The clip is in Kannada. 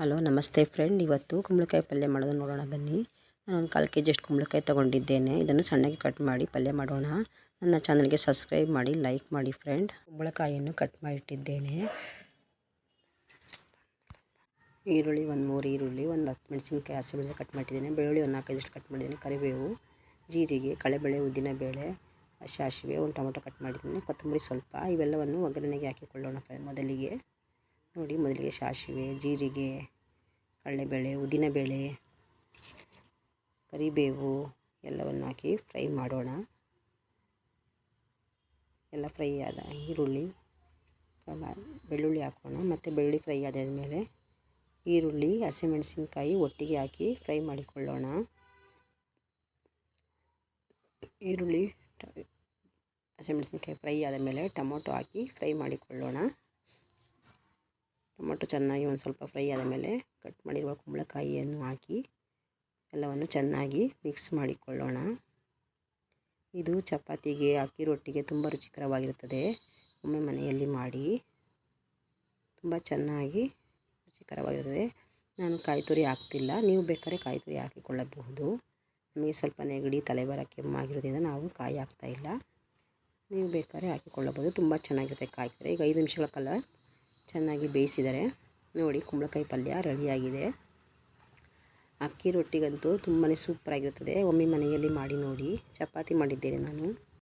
ಹಲೋ, ನಮಸ್ತೆ ಫ್ರೆಂಡ್ ಇವತ್ತು ಕುಂಬಳಕಾಯಿ ಪಲ್ಯ ಮಾಡೋದು ನೋಡೋಣ ಬನ್ನಿ. ನಾನು ಒಂದು ಕಾಲು ಕೆ ಜಿಯಷ್ಟು ಕುಂಬಳಕಾಯಿ ತೊಗೊಂಡಿದ್ದೇನೆ. ಇದನ್ನು ಸಣ್ಣಗೆ ಕಟ್ ಮಾಡಿ ಪಲ್ಯ ಮಾಡೋಣ. ನನ್ನ ಚಾನಲ್ಗೆ ಸಬ್ಸ್ಕ್ರೈಬ್ ಮಾಡಿ ಲೈಕ್ ಮಾಡಿ ಫ್ರೆಂಡ್ ಕುಂಬಳಕಾಯಿಯನ್ನು ಕಟ್ ಮಾಡಿಟ್ಟಿದ್ದೇನೆ. ಈರುಳ್ಳಿ ಒಂದು ಮೂರು ಈರುಳ್ಳಿ, ಒಂದು ಹತ್ತು ಮೆಣಸಿನ್ಕಾಯಿ ಹಸಿಮೆಣಸಿನ ಕಟ್ ಮಾಡಿದ್ದೇನೆ ಬೆಳ್ಳುಳ್ಳಿ ಒಂದು ನಾಲ್ಕೈದಷ್ಟು ಕಟ್ ಮಾಡಿದ್ದೇನೆ. ಕರಿಬೇವು, ಜೀರಿಗೆ ಕಳೆಬೇಳೆ ಉದ್ದಿನಬೇಳೆ ಸಾಸಿವೆ ಒಂದು ಟೊಮೊಟೊ ಕಟ್ ಮಾಡಿದ್ದೀನಿ ಕೊತ್ತಂಬರಿ ಸ್ವಲ್ಪ, ಇವೆಲ್ಲವನ್ನು ಒಗ್ಗರಣೆಗೆ ಹಾಕಿಕೊಳ್ಳೋಣ ಮೊದಲಿಗೆ. ನೋಡಿ, ಮೊದಲಿಗೆ ಸಾಸಿವೆ, ಜೀರಿಗೆ, ಕಡಲೆಬೇಳೆ ಉದ್ದಿನಬೇಳೆ ಕರಿಬೇವು ಎಲ್ಲವನ್ನು ಹಾಕಿ ಫ್ರೈ ಮಾಡೋಣ. ಎಲ್ಲ ಫ್ರೈ ಆದ ಈರುಳ್ಳಿ ಬೆಳ್ಳುಳ್ಳಿ ಹಾಕೋಣ. ಮತ್ತು ಬೆಳ್ಳುಳ್ಳಿ ಫ್ರೈ ಆದಮೇಲೆ ಈರುಳ್ಳಿ, ಹಸಿಮೆಣಸಿನ್ಕಾಯಿ ಒಟ್ಟಿಗೆ ಹಾಕಿ ಫ್ರೈ ಮಾಡಿಕೊಳ್ಳೋಣ. ಈರುಳ್ಳಿ ಹಸಿಮೆಣಸಿನ್ಕಾಯಿ ಫ್ರೈ ಆದ ಮೇಲೆ ಟೊಮೊಟೊ ಹಾಕಿ ಫ್ರೈ ಮಾಡಿಕೊಳ್ಳೋಣ. ಟೊಮೊಟೊ ಚೆನ್ನಾಗಿ ಒಂದು ಸ್ವಲ್ಪ ಫ್ರೈ ಆದ ಮೇಲೆ ಕಟ್ ಮಾಡಿರುವ ಕುಂಬಳಕಾಯಿಯನ್ನು ಹಾಕಿ ಎಲ್ಲವನ್ನು ಚೆನ್ನಾಗಿ ಮಿಕ್ಸ್ ಮಾಡಿಕೊಳ್ಳೋಣ. ಇದು ಚಪಾತಿಗೆ ಅಕ್ಕಿ ರೊಟ್ಟಿಗೆ ತುಂಬ ರುಚಿಕರವಾಗಿರುತ್ತದೆ. ಒಮ್ಮೆ ಮನೆಯಲ್ಲಿ ಮಾಡಿ ತುಂಬ ಚೆನ್ನಾಗಿ ರುಚಿಕರವಾಗಿರುತ್ತದೆ. ನಾನು ಕಾಯಿ ತುರಿ ಹಾಕ್ತಿಲ್ಲ. ನೀವು ಬೇಕಾದ್ರೆ ಕಾಯಿ ತುರಿ ಹಾಕಿಕೊಳ್ಳಬಹುದು. ನಮಗೆ ಸ್ವಲ್ಪ ನೆಗಡಿ, ತಲೆಬರ ಕೆಮ್ಮಾಗಿರೋದ್ರಿಂದ ನಾವು ಕಾಯಿ ಹಾಕ್ತಾಯಿಲ್ಲ ನೀವು ಬೇಕಾದ್ರೆ ಹಾಕಿಕೊಳ್ಳಬಹುದು. ತುಂಬ ಚೆನ್ನಾಗಿರುತ್ತೆ ಕಾಯಿ ತುರಿ. ಈಗ ಐದು ನಿಮಿಷಗಳ ಕಾಲ ಚೆನ್ನಾಗಿ ಬೇಯಿಸಿದರೆ ನೋಡಿ ಕುಂಬಳಕಾಯಿ ಪಲ್ಯ ರೆಡಿಯಾಗಿದೆ. ಅಕ್ಕಿ ರೊಟ್ಟಿಗಂತೂ ತುಂಬಾ ಸೂಪರಾಗಿರುತ್ತದೆ. ಒಮ್ಮೆ ಮನೆಯಲ್ಲಿ ಮಾಡಿ ನೋಡಿ. ಚಪಾತಿ ಮಾಡಿದ್ದೇನೆ ನಾನು.